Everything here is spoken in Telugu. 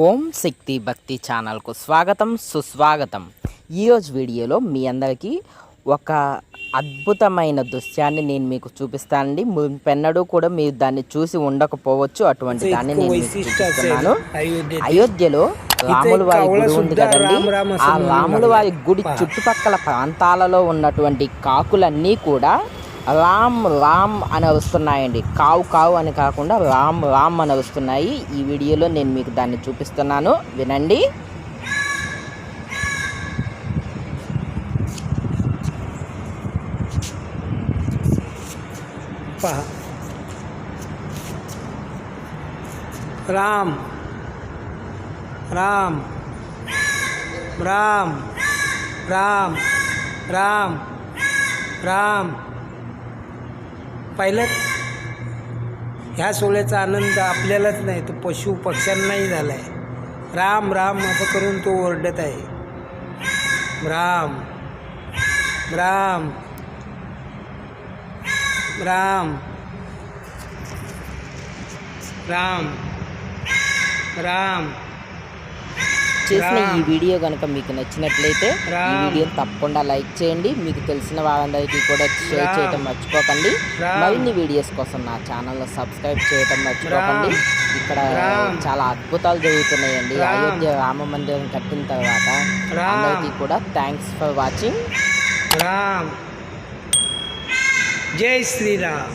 ఓం శక్తి భక్తి ఛానల్కు స్వాగతం సుస్వాగతం. ఈరోజు వీడియోలో మీ అందరికీ ఒక అద్భుతమైన దృశ్యాన్ని నేను మీకు చూపిస్తానండి. మునుపెన్నడూ కూడా మీరు దాన్ని చూసి ఉండకపోవచ్చు. అటువంటి దాన్ని నేను చూపిస్తున్నాను. అయోధ్యలో రాముల వారి గుడి ఉంది కదండి. ఆ రాముల వారి గుడి చుట్టుపక్కల ప్రాంతాలలో ఉన్నటువంటి కాకులన్నీ కూడా రామ్ రామ్ అని వస్తున్నాయండి. కావు కావు అని కాకుండా రామ్ రామ్ అని వస్తున్నాయి. ఈ వీడియోలో నేను మీకు దాన్ని చూపిస్తున్నాను. వినండి. రామ్. రామ్. రామ్. రామ్. రామ్. రామ్. पाहिलं ह्या सोहळ्याचा आनंद आपल्यालाच नाही तो पशु पक्ष्यांनाही झाला आहे राम राम असं करून तो ओरडत आहे. राम राम राम राम राम. చేసిన ఈ వీడియో కనుక మీకు నచ్చినట్లయితే ఈ వీడియో తప్పకుండా లైక్ చేయండి. మీకు తెలిసిన వాళ్ళందరికీ కూడా షేర్ చేయడం మర్చిపోకండి. మరిన్ని వీడియోస్ కోసం నా ఛానల్ను సబ్స్క్రైబ్ చేయడం మర్చిపోకండి. ఇక్కడ చాలా అద్భుతాలు జరుగుతున్నాయండి. అయోధ్య రామ మందిరం కట్టిన తర్వాత అందరికీ కూడా థ్యాంక్స్ ఫర్ వాచింగ్ జై శ్రీరామ్.